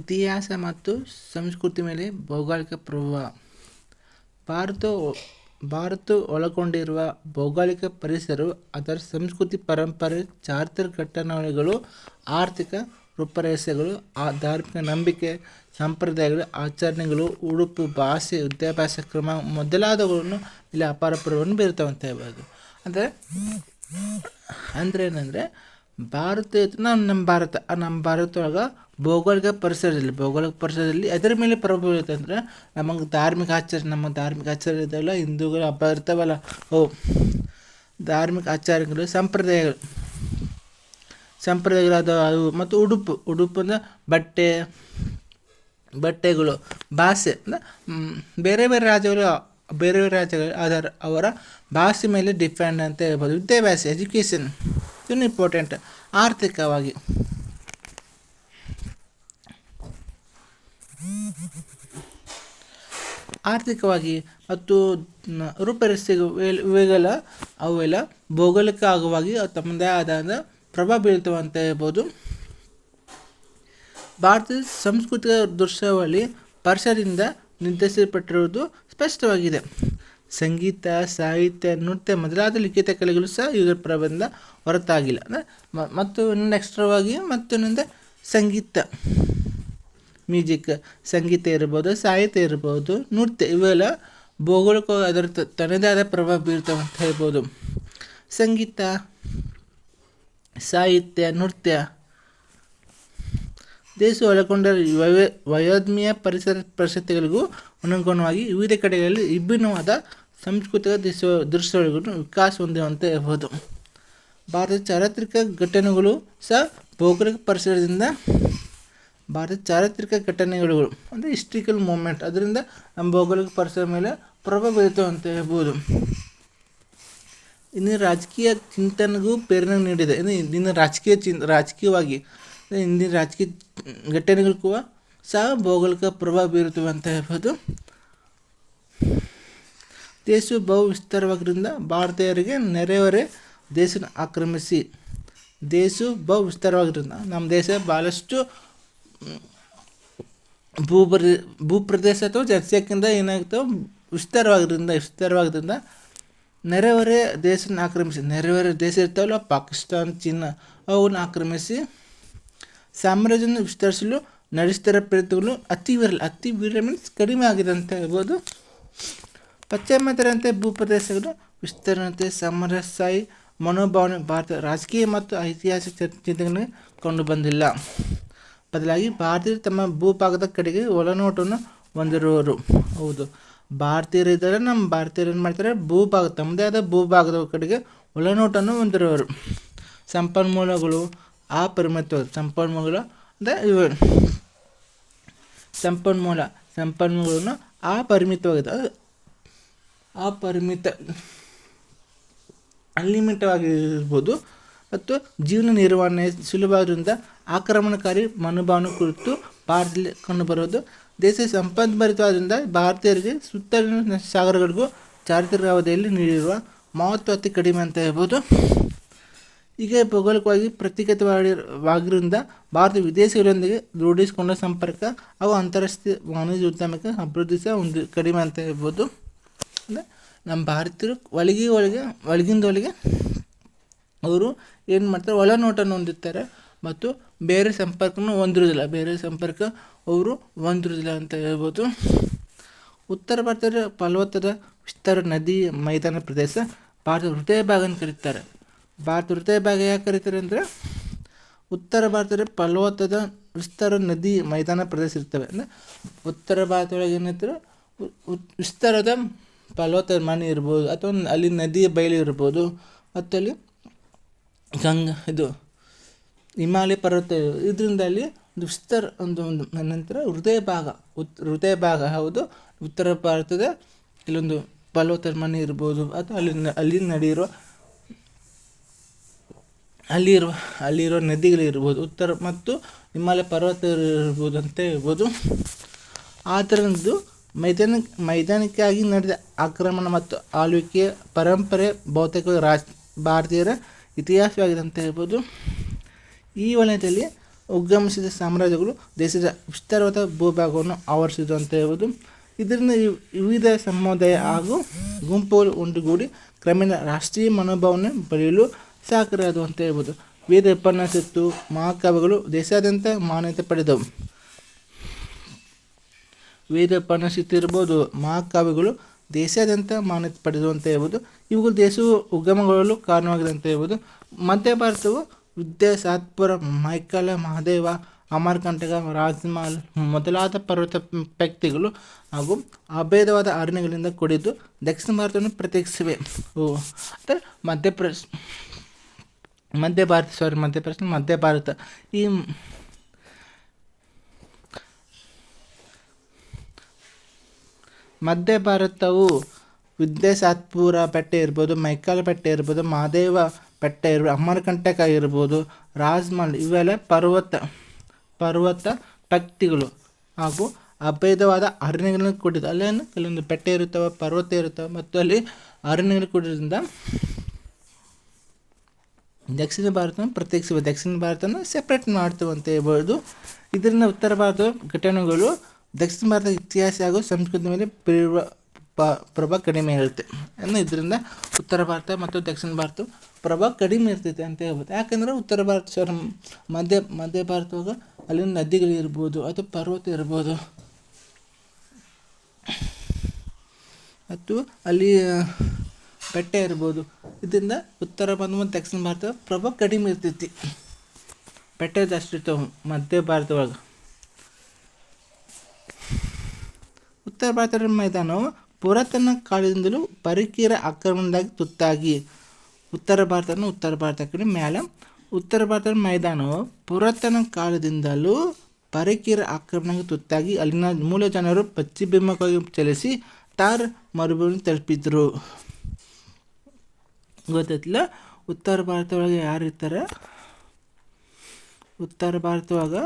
ಇತಿಹಾಸ ಮತ್ತು ಸಂಸ್ಕೃತಿ ಮೇಲೆ ಭೌಗೋಳಿಕ ಪ್ರಭಾವ. ಭಾರತ ಭಾರತ ಒಳಗೊಂಡಿರುವ ಭೌಗೋಳಿಕ ಪರಿಸರವು ಅದರ ಸಂಸ್ಕೃತಿ ಪರಂಪರೆ, ಚಾರಿತ್ರಿಕ ಘಟನಾವಳಿಗಳು ಆರ್ಥಿಕ ರೂಪರೇಷೆಗಳು ಆ ಧಾರ್ಮಿಕ ನಂಬಿಕೆ, ಸಂಪ್ರದಾಯಗಳು, ಆಚರಣೆಗಳು, ಉಡುಪು, ಭಾಷೆ, ವಿದ್ಯಾಭ್ಯಾಸ ಕ್ರಮ ಮೊದಲಾದವುಗಳನ್ನು ಇಲ್ಲಿ ಅಪಾರ ಪ್ರಭಾವವನ್ನು ಬೀರ್ತಾವಂತ ಹೇಳ್ಬೋದು. ಅಂದರೆ ಅಂದರೆ ಏನಂದರೆ ಭಾರತ ನಾವು ನಮ್ಮ ಭಾರತ ನಮ್ಮ ಭಾರತ ಭೌಗೋಳಿಕ ಪರಿಸರದಲ್ಲಿ ಭೌಗೋಳಿಕ ಪರಿಸರದಲ್ಲಿ ಅದರ ಮೇಲೆ ಪ್ರಭಾವ ಇರುತ್ತೆ ಅಂದರೆ ನಮಗೆ ಧಾರ್ಮಿಕ ಆಚಾರ, ನಮ್ಮ ಧಾರ್ಮಿಕ ಆಚಾರ ಇದ್ದಾವಲ್ಲ ಹಿಂದೂಗಳ ಹಬ್ಬ ಇರ್ತಾವಲ್ಲ ಓ, ಧಾರ್ಮಿಕ ಆಚಾರಗಳು, ಸಂಪ್ರದಾಯಗಳು. ಸಂಪ್ರದಾಯಗಳು ಅದು ಅವು ಮತ್ತು ಉಡುಪು. ಉಡುಪು ಅಂದರೆ ಬಟ್ಟೆ, ಬಟ್ಟೆಗಳು, ಭಾಷೆ ಅಂದರೆ ಬೇರೆ ಬೇರೆ ರಾಜ್ಯಗಳು, ಬೇರೆ ಬೇರೆ ರಾಜ್ಯಗಳು ಅದರ ಅವರ ಭಾಷೆ ಮೇಲೆ ಡಿಪೆಂಡ್ ಅಂತ ಹೇಳ್ಬೋದು. ವಿದ್ಯಾಭ್ಯಾಸ, ಎಜುಕೇಷನ್. ಇದನ್ನು ಇಂಪಾರ್ಟೆಂಟ್ ಆರ್ಥಿಕವಾಗಿ. ಆರ್ಥಿಕವಾಗಿ ಮತ್ತು ರೂಪರೇಷೆಗೆ ಇವೆಲ್ಲ- ಅವೆಲ್ಲ ಭೌಗೋಳಿಕ ಆಗುವಾಗಿ ತಮ್ಮದೇ ಆದ ಪ್ರಭಾವ ಬೀಳ್ತವೆ ಅಂತ ಹೇಳ್ಬೋದು ಭಾರತದ ಸಾಂಸ್ಕೃತಿಕ ದೃಶ್ಯಾವಳಿ ಪರಿಸರದಿಂದ ನಿರ್ದೇಶಿಸಲ್ಪಟ್ಟಿರುವುದು ಸ್ಪಷ್ಟವಾಗಿದೆ. ಸಂಗೀತ, ಸಾಹಿತ್ಯ, ನೃತ್ಯ ಮೊದಲಾದ ಲಿಖಿತ ಕಲೆಗಳು ಸಹ ಇದರ ಪ್ರಬಂಧ ಹೊರತಾಗಿಲ್ಲ. ಅಂದರೆ ಮತ್ತು ನೆಕ್ಸ್ಟ್ರವಾಗಿ ಮತ್ತು ಮತ್ತೊಂದೊಂದು ಸಂಗೀತ. ಮ್ಯೂಸಿಕ್, ಸಂಗೀತ ಇರ್ಬೋದು, ಸಾಹಿತ್ಯ ಇರ್ಬೋದು, ನೃತ್ಯ ಇವೆಲ್ಲ ಭೌಗೋಳಿಕ ಅದರ ತನ್ನದೇ ಆದ ಪ್ರಭಾವ ಬೀರ್ತವೆ ಅಂತ ಹೇಳ್ಬೋದು. ಸಂಗೀತ, ಸಾಹಿತ್ಯ, ನೃತ್ಯ. ದೇಶ ಒಳಗೊಂಡ ವಯ, ವಯೋದ್ಮೀಯ ಪರಿಸರ ಪರಿಸ್ಥಿತಿಗಳಿಗೂ ಅನುಗುಣವಾಗಿ ವಿವಿಧ ಕಡೆಗಳಲ್ಲಿ ವಿಭಿನ್ನವಾದ ಸಾಂಸ್ಕೃತಿಕ ದೃಶ್ಯ, ದೃಶ್ಯಗಳನ್ನು ವಿಕಾಸ ಹೊಂದಿರುವಂತೆ ಇರಬಹುದು ಭಾರತದ ಚಾರಿತ್ರಿಕ ಘಟನೆಗಳು ಸಹ ಭೌಗೋಳಿಕ ಪರಿಸರದಿಂದ ಭಾರತದ ಚಾರಿತ್ರಿಕ ಘಟನೆಗಳು, ಅಂದರೆ ಹಿಸ್ಟ್ರಿಕಲ್ ಮೂಮೆಂಟ್. ಅದರಿಂದ ನಮ್ಮ ಭೌಗೋಳಿಕ ಪರಿಸರ ಮೇಲೆ ಪ್ರಭಾವ ಬೀರುತ್ತವೆ ಅಂತ ಹೇಳ್ಬೋದು. ಇನ್ನು ರಾಜಕೀಯ ಚಿಂತನೆಗೂ ಪ್ರೇರಣೆ ನೀಡಿದೆ. ಇನ್ನು ಇಂದಿನ ರಾಜಕೀಯ ಚಿನ್, ರಾಜಕೀಯವಾಗಿ ಇಂದಿನ ರಾಜಕೀಯ ಘಟನೆಗಳು ಕೂಡ ಸಹ ಭೌಗೋಳಿಕ ಪ್ರಭಾವ ಬೀರುತ್ತವೆ ಅಂತ ಹೇಳ್ಬೋದು. ದೇಶವು ಬಹು ವಿಸ್ತಾರವಾಗಿದ್ದರಿಂದ ಭಾರತೀಯರಿಗೆ ನೆರೆಹೊರೆ ದೇಶನ ಆಕ್ರಮಿಸಿ. ದೇಶವು ಬಹು ವಿಸ್ತಾರವಾಗಿರೋದ್ರಿಂದ ನಮ್ಮ ದೇಶ ಭಾಳಷ್ಟು ಭೂಪ್ರದೇ ಭೂಪ್ರದೇಶ ಅಥವಾ ಜನಸಂಖ್ಯೆಯಿಂದ ಏನಾಗ್ತವೆ ವಿಸ್ತಾರವಾಗಿರೋದ್ರಿಂದ ವಿಸ್ತಾರವಾಗಿದ್ದರಿಂದ ನೆರೆಹೊರೆ ದೇಶನ ಆಕ್ರಮಿಸಿ. ನೆರೆಹೊರೆ ದೇಶ ಇರ್ತಾವಲ್ಲ ಪಾಕಿಸ್ತಾನ್, ಚೀನಾ, ಅವನ್ನ ಆಕ್ರಮಿಸಿ ಸಾಮ್ರಾಜ್ಯವನ್ನು ವಿಸ್ತರಿಸಲು ನಡೆಸ್ತಿರೋ ಪ್ರಯತ್ನಗಳು ಅತಿ ವಿರಳ ಅತಿ ವಿರಳ ಮೀನ್ಸ್ ಕಡಿಮೆ ಆಗಿದೆ ಅಂತ ಹೇಳ್ಬೋದು. ಪಾಶ್ಚಿಮಾತ್ಯರಂತೆ ಭೂಪ್ರದೇಶಗಳು ವಿಸ್ತರಣತೆ ಸಮರಸಾಯಿ ಮನೋಭಾವನೆ ಭಾರತ ರಾಜಕೀಯ ಮತ್ತು ಐತಿಹಾಸಿಕ ಚಿಂತನೆಗಳನ್ನು ಚಿಂತನೆಗಳಿಗೆ ಕಂಡು ಬಂದಿಲ್ಲ. ಬದಲಾಗಿ ಭಾರತೀಯರು ತಮ್ಮ ಭೂಭಾಗದ ಕಡೆಗೆ ಒಳನೋಟವನ್ನು ಹೊಂದಿರುವವರು ಹೌದು. ಭಾರತೀಯರು ನಮ್ಮ ಭಾರತೀಯರು ಏನು ಮಾಡ್ತಾರೆ? ಭೂಭಾಗ, ತಮ್ಮದೇ ಆದ ಭೂಭಾಗದ ಕಡೆಗೆ ಒಳನೋಟವನ್ನು ಹೊಂದಿರುವರು. ಸಂಪನ್ಮೂಲಗಳು ಅಪರಿಮಿತ ಸಂಪನ್ಮೂಲ ಅಂದರೆ ಇವು ಸಂಪನ್ಮೂಲ ಸಂಪನ್ಮೂಲಗಳನ್ನು ಅಪರಿಮಿತವಾಗಿದೆ ಅಪರಿಮಿತ ಅನ್ಲಿಮಿಟವಾಗಿರ್ಬೋದು ಮತ್ತು ಜೀವನ ನಿರ್ವಹಣೆ ಸುಲಭದಿಂದ ಆಕ್ರಮಣಕಾರಿ ಮನೋಭಾವನೆ ಕುರಿತು ಭಾರತದಲ್ಲಿ ಕಂಡುಬರೋದು ದೇಶ ಸಂಪದ್ಭರಿತವಾದ್ದರಿಂದ ಭಾರತೀಯರಿಗೆ ಸುತ್ತಲಿನ ಸಾಗರಗಳಿಗೂ ಚಾರಿತ್ರಿಕ ಅವಧಿಯಲ್ಲಿ ನೀಡಿರುವ ಮಹತ್ವ ಅತಿ ಕಡಿಮೆ ಅಂತ ಹೇಳ್ಬೋದು. ಹೀಗೆ ಭೌಗೋಳಿಕವಾಗಿ ಪ್ರತ್ಯೇಕವಾಗಿರೋದ್ರಿಂದ ಭಾರತ ವಿದೇಶಿಗಳೊಂದಿಗೆ ರೂಢಿಸಿಕೊಂಡ ಸಂಪರ್ಕ ಹಾಗೂ ಅಂತಾರಾಷ್ಟ್ರೀಯ ವಾಣಿಜ್ಯ ಉದ್ಯಮಕ್ಕೆ ಅಭಿವೃದ್ಧಿ ಸಹ ಒಂದು ಕಡಿಮೆ ಅಂತ ಹೇಳ್ಬೋದು. ಅಂದರೆ ನಮ್ಮ ಭಾರತೀಯರು ಒಳಗೆ ಒಳಗೆ, ಒಳಗಿಂದ ಒಳಗೆ ಅವರು ಏನು ಮಾಡ್ತಾರೆ ಒಳನೋಟವನ್ನು ಹೊಂದಿರ್ತಾರೆ ಮತ್ತು ಬೇರೆ ಸಂಪರ್ಕನೂ ಹೊಂದಿರೋದಿಲ್ಲ ಬೇರೆ ಸಂಪರ್ಕ ಅವರು ಹೊಂದಿರೋದಿಲ್ಲ ಅಂತ ಹೇಳ್ಬೋದು. ಉತ್ತರ ಭಾರತದ ಫಲವತ್ತದ ವಿಸ್ತಾರ ನದಿ ಮೈದಾನ ಪ್ರದೇಶ ಭಾರತದ ಹೃದಯ ಭಾಗ ಅಂತ ಕರೀತಾರೆ. ಭಾರತ ಹೃದಯ ಭಾಗ ಯಾಕೆ ಕರೀತಾರೆ ಅಂದರೆ ಉತ್ತರ ಭಾರತದ ಫಲವತ್ತಾದ ವಿಸ್ತಾರ ನದಿ ಮೈದಾನ ಪ್ರದೇಶ ಇರ್ತವೆ. ಅಂದರೆ ಉತ್ತರ ಭಾರತದೊಳಗೆ ಏನಿರ್ತಾರೆ ವಿಸ್ತಾರದ ಫಲವತ್ತಾದ ಮನೆ ಇರ್ಬೋದು, ಅಥವಾ ಅಲ್ಲಿ ನದಿ ಬಯಲು ಇರ್ಬೋದು, ಮತ್ತು ಅಲ್ಲಿ ಗಂಗ, ಇದು ಹಿಮಾಲಯ ಪರ್ವತ ಇದರಿಂದ ಅಲ್ಲಿ ಒಂದು ವಿಸ್ತಾರ, ಒಂದು ಒಂದು ನಂತರ ಹೃದಯ ಭಾಗ, ಉತ್, ಹೃದಯ ಭಾಗ, ಹೌದು. ಉತ್ತರ ಭಾರತದ ಇಲ್ಲೊಂದು ಫಲವತ್ತಾದ ಮನೆ ಇರ್ಬೋದು, ಅಥವಾ ಅಲ್ಲಿ ಅಲ್ಲಿ ನಡೆಯಿರುವ ಅಲ್ಲಿರುವ ಅಲ್ಲಿರುವ ನದಿಗಳಿರ್ಬೋದು, ಉತ್ತರ ಮತ್ತು ಹಿಮಾಲಯ ಪರ್ವತ ಇರ್ಬೋದು ಅಂತ ಹೇಳ್ಬೋದು. ಆ ಥರದ್ದು ಮೈದಾನ, ಮೈದಾನಕ್ಕಾಗಿ ನಡೆದ ಆಕ್ರಮಣ ಮತ್ತು ಆಳ್ವಿಕೆಯ ಪರಂಪರೆ ಬಹುತೇಕ ರಾಜ್, ಭಾರತೀಯರ ಇತಿಹಾಸವಾಗಿದೆ ಅಂತ ಹೇಳ್ಬೋದು. ಈ ವಲಯದಲ್ಲಿ ಉಗಮಿಸಿದ ಸಾಮ್ರಾಜ್ಯಗಳು ದೇಶದ ವಿಸ್ತಾರವಾದ ಭೂಭಾಗವನ್ನು ಆವರಿಸಿದ್ದು ಅಂತ ಹೇಳ್ಬೋದು. ಇದರಿಂದ ವಿವಿಧ ಸಮುದಾಯ ಹಾಗೂ ಗುಂಪುಗಳು ಒಂದುಗೂಡಿ ಕ್ರಮೇಣ ರಾಷ್ಟ್ರೀಯ ಮನೋಭಾವನೆ ಸಹಕಾರಿಯಾದವು ಅಂತ ಹೇಳ್ಬೋದು. ವೇದ ಉಪನ್ಯಾಸತ್ತು ಮಹಾಕಾವ್ಯಗಳು ದೇಶಾದ್ಯಂತ ಮಾನ್ಯತೆ ಪಡೆದವು. ವೇದ ಉಪನ್ಯಾಸಿತ್ತು ಇರ್ಬೋದು, ಮಹಾಕಾವ್ಯಗಳು ದೇಶಾದ್ಯಂತ ಮಾನ್ಯತೆ ಪಡೆದವು ಅಂತ ಹೇಳ್ಬೋದು. ಇವುಗಳು ದೇಶವು ಉಗಮಗೊಳ್ಳಲು ಕಾರಣವಾಗಿದೆ ಅಂತ ಹೇಳ್ಬೋದು. ಮಧ್ಯ ಭಾರತವು ವಿದ್ಯಾ ಸಾತ್ಪುರ ಮೈಕಲ, ಮಹಾದೇವ, ಅಮರಕಂಟಕ, ರಾಜ್ಮಹಲ್ ಮೊದಲಾದ ಪರ್ವತ ವ್ಯಕ್ತಿಗಳು ಹಾಗೂ ಅಭೇದವಾದ ಅರಣ್ಯಗಳಿಂದ ಕೂಡಿದ್ದು ದಕ್ಷಿಣ ಭಾರತವನ್ನು ಪ್ರತ್ಯೇಕಿಸಿವೆ. ಓ ಅಂದರೆ ಮಧ್ಯಪ್ರದೇಶ ಮಧ್ಯ ಭಾರತ ಸಾರಿ ಪ್ರಶ್ನೆ, ಮಧ್ಯ ಭಾರತ. ಈ ಮಧ್ಯ ಭಾರತವು ವಿದ್ಯಾಸಾತ್ಪುರ ಬೆಟ್ಟ ಇರ್ಬೋದು, ಮೈಕಾಲ ಬೆಟ್ಟ ಇರ್ಬೋದು, ಮಹಾದೇವ ಬೆಟ್ಟ ಇರ್ಬೋದು, ಅಮರಕಂಟಕ ಇರ್ಬೋದು, ರಾಜ್ಮಹಲ್, ಇವೆಲ್ಲ ಪರ್ವತ ಪರ್ವತ ಪಕ್ತಿಗಳು ಹಾಗೂ ಅಭೇದವಾದ ಅರಣ್ಯಗಳನ್ನು ಕೂಡಿದೆ ಅಲ್ಲೇನು? ಕೆಲವೊಂದು ಬೆಟ್ಟ ಇರುತ್ತವೆ, ಪರ್ವತ ಇರುತ್ತವೆ ಮತ್ತು ಅಲ್ಲಿ ಅರಣ್ಯಗಳು ಕೂಡಿದ್ರಿಂದ ದಕ್ಷಿಣ ಭಾರತವನ್ನು ಪ್ರತ್ಯೇಕಿಸುವ ದಕ್ಷಿಣ ಭಾರತನ ಸೆಪ್ರೇಟ್ ಮಾಡ್ತೇವೆ ಅಂತ ಹೇಳ್ಬೋದು. ಇದರಿಂದ ಉತ್ತರ ಭಾರತದ ಘಟನೆಗಳು ದಕ್ಷಿಣ ಭಾರತದ ಇತಿಹಾಸ ಹಾಗೂ ಸಂಸ್ಕೃತಿ ಮೇಲೆ ಪ್ರಭಾವ ಕಡಿಮೆ ಇರುತ್ತೆ. ಅಂದರೆ ಇದರಿಂದ ಉತ್ತರ ಭಾರತ ಮತ್ತು ದಕ್ಷಿಣ ಭಾರತ ಪ್ರಭಾವ ಕಡಿಮೆ ಇರ್ತೈತೆ ಅಂತ ಹೇಳ್ಬೋದು. ಯಾಕಂದರೆ ಉತ್ತರ ಭಾರತ ಸರ್ ಮಧ್ಯ ಮಧ್ಯ ಭಾರತವಾಗ ಅಲ್ಲಿನ ನದಿಗಳು ಇರ್ಬೋದು ಅಥವಾ ಪರ್ವತ ಇರ್ಬೋದು. ಮತ್ತು ಅಲ್ಲಿ ಬೆಟ್ಟ ಇರ್ಬೋದು. ಇದರಿಂದ ಉತ್ತರ ಮತ್ತು ದಕ್ಷಿಣ ಭಾರತ ಪ್ರಭಾವ ಕಡಿಮೆ ಇರ್ತೈತಿ. ಬೆಟ್ಟ ಜಾಸ್ತಿ ಇರ್ತಾವೆ, ಮಧ್ಯ ಒಳಗೆ ಉತ್ತರ ಭಾರತದ ಮೈದಾನವು ಪುರಾತನ ಕಾಲದಿಂದಲೂ ಪರಿಕೀರ ಆಕ್ರಮಣದಾಗಿ ತುತ್ತಾಗಿ. ಉತ್ತರ ಭಾರತನ ಉತ್ತರ ಭಾರತ ಕಡೆ ಮೇಲೆ ಉತ್ತರ ಭಾರತದ ಮೈದಾನವು ಪುರಾತನ ಕಾಲದಿಂದಲೂ ಪರಿಕೀರ ಆಕ್ರಮಣಕ್ಕೆ ತುತ್ತಾಗಿ ಅಲ್ಲಿನ ಮೂಲ ಜನರು ಪಶ್ಚಿಮವಾಗಿ ಚಲಿಸಿ ತಾರ್ ಮರುಭೂಮಿ ತಲುಪಿದ್ರು. ಗೊತ್ತೈತಿಲ್ಲ? ಉತ್ತರ ಭಾರತ ಒಳಗೆ ಯಾರು ಇರ್ತಾರೆ ಉತ್ತರ ಭಾರತವಾಗ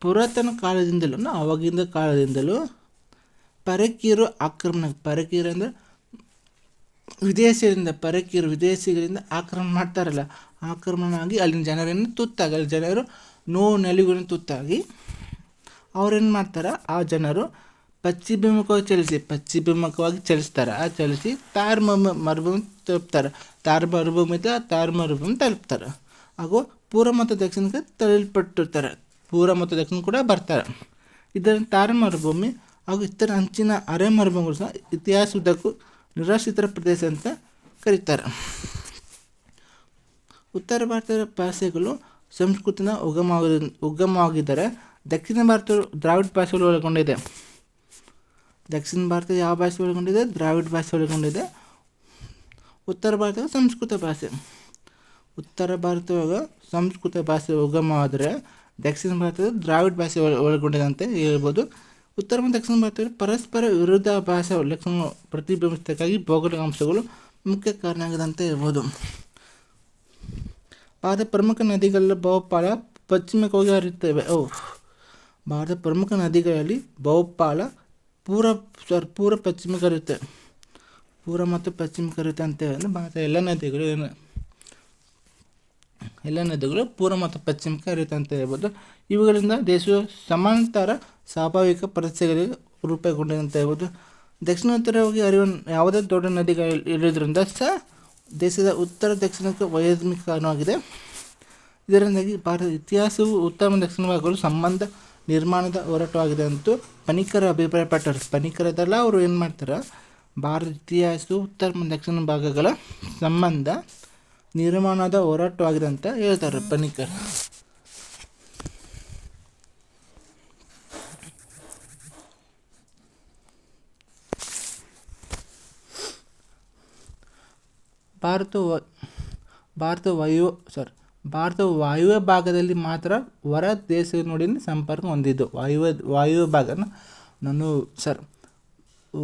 ಪುರಾತನ ಕಾಲದಿಂದಲೂ ಅವಾಗಿಂದ ಕಾಲದಿಂದಲೂ ಪರಕೀರು ಆಕ್ರಮಣ ಪರಕೀರು ಅಂದರೆ ವಿದೇಶಿಯರಿಂದ ಪರಕೀರು ವಿದೇಶಿಗಳಿಂದ ಆಕ್ರಮಣ ಮಾಡ್ತಾರಲ್ಲ ಆಕ್ರಮಣ ಆಗಿ ಅಲ್ಲಿನ ಜನರನ್ನು ತುತ್ತಾಗ, ಅಲ್ಲಿ ಜನರು ನೋವು, ನೆಲೆಗಳನ್ನು ತುತ್ತಾಗಿ ಅವ್ರೇನು ಮಾಡ್ತಾರೆ? ಆ ಜನರು ಪಶ್ಚಿಮಮುಖವಾಗಿ ಚಲಿಸಿ ಪಶ್ಚಿಮಮುಖವಾಗಿ ಚಲಿಸ್ತಾರೆ. ಆ ಚಲಿಸಿ ತಾರ್ ಮಮ ಮರುಭೂಮಿ ತಲುಪ್ತಾರೆ. ತಾರ್ ಮರುಭೂಮಿಯಿಂದ ತಾರ ಮರುಭೂಮಿ ತಲುಪ್ತಾರೆ. ಹಾಗೂ ಪೂರ್ವ ಮತ್ತು ದಕ್ಷಿಣಕ್ಕೆ ತಳಿಲ್ಪಟ್ಟಿರ್ತಾರೆ ಪೂರ್ವ ಮತ್ತು ದಕ್ಷಿಣ ಕೂಡ ಬರ್ತಾರೆ. ಇದರ ತಾರ್ ಮರುಭೂಮಿ ಹಾಗೂ ಇತರ ಅಂಚಿನ ಅರೆ ಮರುಭೂಮಿಗಳು ಸಹ ಇತಿಹಾಸದುದ್ದಕ್ಕೂ ನಿರಾಶ್ರಿತರ ಪ್ರದೇಶ ಅಂತ ಕರೀತಾರೆ. ಉತ್ತರ ಭಾರತದ ಭಾಷೆಗಳು ಸಂಸ್ಕೃತಿನ ಉಗಮ ಉಗಮವಾಗಿದ್ದರೆ ದಕ್ಷಿಣ ಭಾರತವು ದ್ರಾವಿಡ ಭಾಷೆಗಳು ಒಳಗೊಂಡಿದೆ. ದಕ್ಷಿಣ ಭಾರತ ಯಾವ ಭಾಷೆ ಒಳಗೊಂಡಿದೆ? ದ್ರಾವಿಡ ಭಾಷೆ ಒಳಗೊಂಡಿದೆ. ಉತ್ತರ ಭಾರತ ಸಂಸ್ಕೃತ ಭಾಷೆ. ಉತ್ತರ ಭಾರತವಾಗ ಸಂಸ್ಕೃತ ಭಾಷೆ ಆದರೆ ದಕ್ಷಿಣ ಭಾರತದ ದ್ರಾವಿಡ ಭಾಷೆ ಒಳ ಒಳಗೊಂಡಿದೆ ಅಂತ ಹೇಳ್ಬೋದು. ಉತ್ತರ ಮತ್ತು ದಕ್ಷಿಣ ಭಾರತದಲ್ಲಿ ಪರಸ್ಪರ ವಿರುದ್ಧ ಭಾಷಾ ಲಕ್ಷಣ ಪ್ರತಿಬಿಂಬಿಸೋದಕ್ಕಾಗಿ ಭೌಗೋಳಿಕ ಅಂಶಗಳು ಮುಖ್ಯ ಕಾರಣ ಆಗಿದೆ ಅಂತ ಹೇಳ್ಬೋದು. ಭಾರತ ಪ್ರಮುಖ ನದಿಗಳ ಬಹುಪಾಲ ಪಶ್ಚಿಮಕ್ಕೆ ಹರಿಯುತ್ತವೆ. ಓ, ಭಾರತದ ಪ್ರಮುಖ ನದಿಗಳಲ್ಲಿ ಬಹುಪಾಲ ಪೂರ್ವ, ಸಾರಿ, ಪೂರ್ವ ಪಶ್ಚಿಮಕ್ಕೆ ಹರಿಯುತ್ತೆ. ಪೂರ್ವ ಮತ್ತು ಪಶ್ಚಿಮ ಕರಿತ ಅಂತ ಹೇಳಿದ್ರೆ ಭಾರತ ಎಲ್ಲ ನದಿಗಳು ಏನು? ಎಲ್ಲ ನದಿಗಳು ಪೂರ್ವ ಮತ್ತು ಪಶ್ಚಿಮಕ್ಕೆ ಹರಿಯುತ್ತೆ ಅಂತ ಹೇಳ್ಬೋದು. ಇವುಗಳಿಂದ ದೇಶವು ಸಮಾಂತರ ಸ್ವಾಭಾವಿಕ ಪರಿಸ್ಥಿತಿಗಳಿಗೆ ರೂಪುಗೊಂಡಿದೆ ಅಂತ ಹೇಳ್ಬೋದು. ದಕ್ಷಿಣೋತ್ತರವಾಗಿ ಹರಿಯುವ ಯಾವುದೇ ದೊಡ್ಡ ನದಿಗಳು ಇರೋದ್ರಿಂದ ಸಹ ದೇಶದ ಉತ್ತರ ದಕ್ಷಿಣಕ್ಕೆ ವೈಜ್ಞಾನಿಕ ಕಾರಣವಾಗಿದೆ ಇದರಿಂದಾಗಿ ಭಾರತದ ಇತಿಹಾಸವು ಉತ್ತಮ ದಕ್ಷಿಣ ಭಾಗಗಳು ಸಂಬಂಧ ನಿರ್ಮಾಣದ ಹೋರಾಟವಾಗಿದೆ ಅಂತೂ ಪಣಿಕರ ಅಭಿಪ್ರಾಯಪಟ್ಟರು. ಪಣಿಕರದಲ್ಲ ಅವರು ಏನು ಮಾಡ್ತಾರೆ? ಭಾರತ ಇತಿಹಾಸ ಉತ್ತರ ದಕ್ಷಿಣ ಭಾಗಗಳ ಸಂಬಂಧ ನಿರ್ಮಾಣದ ಹೋರಾಟವಾಗಿದೆ ಅಂತ ಹೇಳ್ತಾರೆ ಪನಿಕರ್. ಭಾರತ ಭಾರತ ವಾಯು ಸಾರಿ ಭಾರತ ವಾಯುವ್ಯ ಭಾಗದಲ್ಲಿ ಮಾತ್ರ ಹೊರ ದೇಶ ನೋಡಿನ ಸಂಪರ್ಕ ಹೊಂದಿದ್ದು. ವಾಯುವ ವಾಯುವ್ಯ ಭಾಗನ ನಾನು ಸರ್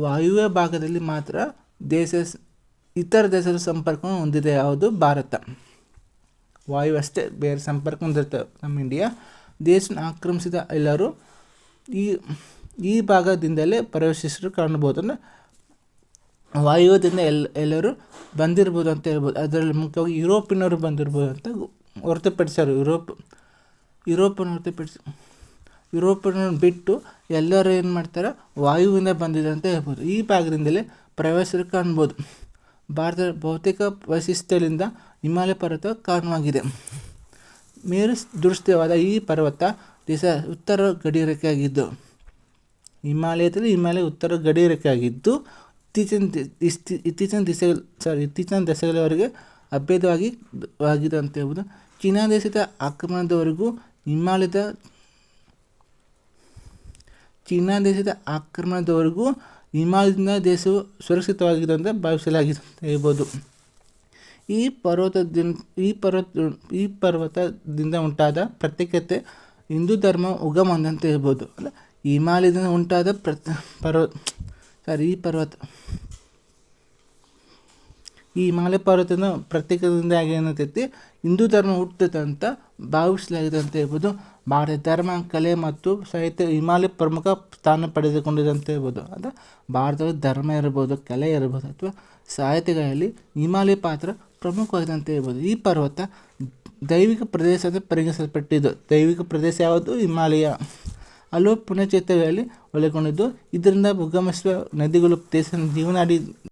ವಾಯುವ್ಯ ಭಾಗದಲ್ಲಿ ಮಾತ್ರ ದೇಶ ಇತರ ದೇಶದ ಸಂಪರ್ಕವನ್ನು ಹೊಂದಿದೆ. ಯಾವುದು ಭಾರತ. ವಾಯು ಅಷ್ಟೇ, ಬೇರೆ ಸಂಪರ್ಕ ಹೊಂದಿರ್ತವೆ ನಮ್ಮ ಇಂಡಿಯಾ. ದೇಶನ ಆಕ್ರಮಿಸಿದ ಎಲ್ಲರೂ ಈ ಈ ಭಾಗದಿಂದಲೇ ಪ್ರವೇಶಿಸಲು ಕಾಣಬಹುದು ಅಂದರೆ ವಾಯುವ್ಯದಿಂದ ಎಲ್, ಎಲ್ಲರೂ ಬಂದಿರ್ಬೋದು ಅಂತ ಹೇಳ್ಬೋದು. ಅದರಲ್ಲಿ ಮುಖ್ಯವಾಗಿ ಯುರೋಪಿನವರು ಬಂದಿರ್ಬೋದು ಅಂತ ಹೊರತುಪಡಿಸ್ಯಾರು ಯುರೋಪ್, ಯುರೋಪನ್ನು ಹೊರತುಪಡಿಸಿ ಯುರೋಪನ್ನು ಬಿಟ್ಟು ಎಲ್ಲರೂ ಏನು ಮಾಡ್ತಾರೆ? ವಾಯುವಿಂದ ಬಂದಿದೆ ಅಂತ ಹೇಳ್ಬೋದು. ಈ ಭಾಗದಿಂದಲೇ ಪ್ರವಾಸಿಗರು ಕಾಣ್ಬೋದು ಭಾರತದ ಭೌತಿಕ ವೈಶಿಷ್ಟ್ಯದಿಂದ ಹಿಮಾಲಯ ಪರ್ವತ ಕಾರಣವಾಗಿದೆ ಮೇರು ದೃಷ್ಟವಾದ ಈ ಪರ್ವತ ದಿಸ ಉತ್ತರ ಗಡಿರೇಖೆಯಾಗಿದ್ದು, ಹಿಮಾಲಯದಲ್ಲಿ ಹಿಮಾಲಯ ಉತ್ತರ ಗಡಿರೇಖೆಯಾಗಿದ್ದು, ಇತ್ತೀಚಿನ ಇತ್ತೀಚಿನ ದಿಸೆ ಸಾರಿ ಇತ್ತೀಚಿನ ದಶಕಗಳವರೆಗೆ ಅಭೇದವಾಗಿ ಆಗಿದೆ ಅಂತ ಹೇಳ್ಬೋದು. ಚೀನಾ ದೇಶದ ಆಕ್ರಮಣದವರೆಗೂ ಹಿಮಾಲಯದ ಚೀನಾ ದೇಶದ ಆಕ್ರಮಣದವರೆಗೂ ಹಿಮಾಲಯದಿಂದ ದೇಶವು ಸುರಕ್ಷಿತವಾಗಿದೆ ಅಂತ ಭಾವಿಸಲಾಗಿದೆ ಅಂತ ಹೇಳ್ಬೋದು. ಈ ಪರ್ವತದಿಂದ ಈ ಪರ್ವತ, ಈ ಪರ್ವತದಿಂದ ಉಂಟಾದ ಪ್ರತ್ಯೇಕತೆ ಹಿಂದೂ ಧರ್ಮ ಉಗಮ ಅಂತ ಹೇಳ್ಬೋದು. ಅಲ್ಲ, ಹಿಮಾಲಯದಿಂದ ಉಂಟಾದ ಪ್ರತ್, ಪರ್ವ ಸಾರಿ ಈ ಪರ್ವತ. ಈ ಹಿಮಾಲಯ ಪರ್ವತದ ಪ್ರತ್ಯೇಕದಿಂದ ಏನಂತೈತಿ? ಹಿಂದೂ ಧರ್ಮ ಹುಟ್ಟುತ್ತೆ ಅಂತ ಭಾವಿಸಲಾಗಿದೆ ಅಂತ ಹೇಳ್ಬೋದು. ಭಾರತ ಧರ್ಮ, ಕಲೆ ಮತ್ತು ಸಾಹಿತ್ಯ ಹಿಮಾಲಯ ಪ್ರಮುಖ ಸ್ಥಾನ ಪಡೆದುಕೊಂಡಿದೆ ಅಂತ ಹೇಳ್ಬೋದು ಅಂದರೆ ಭಾರತದ ಧರ್ಮ ಇರ್ಬೋದು, ಕಲೆ ಇರ್ಬೋದು ಅಥವಾ ಸಾಹಿತ್ಯಗಳಲ್ಲಿ ಹಿಮಾಲಯ ಪಾತ್ರ ಪ್ರಮುಖವಾಗಿದೆ ಅಂತ ಹೇಳ್ಬೋದು ಈ ಪರ್ವತ ದೈವಿಕ ಪ್ರದೇಶ ಅಂತ ಪರಿಗಣಿಸಲ್ಪಟ್ಟಿದ್ದು. ದೈವಿಕ ಪ್ರದೇಶ ಯಾವುದು? ಹಿಮಾಲಯ. ಹಲವು ಪುಣ್ಯಕ್ಷೇತ್ರಗಳಲ್ಲಿ ಒಳಗೊಂಡಿದ್ದು. ಇದರಿಂದ ಉಗಮಿಸುವ ನದಿಗಳು ದೇಶದ ಜೀವನಾಡಿ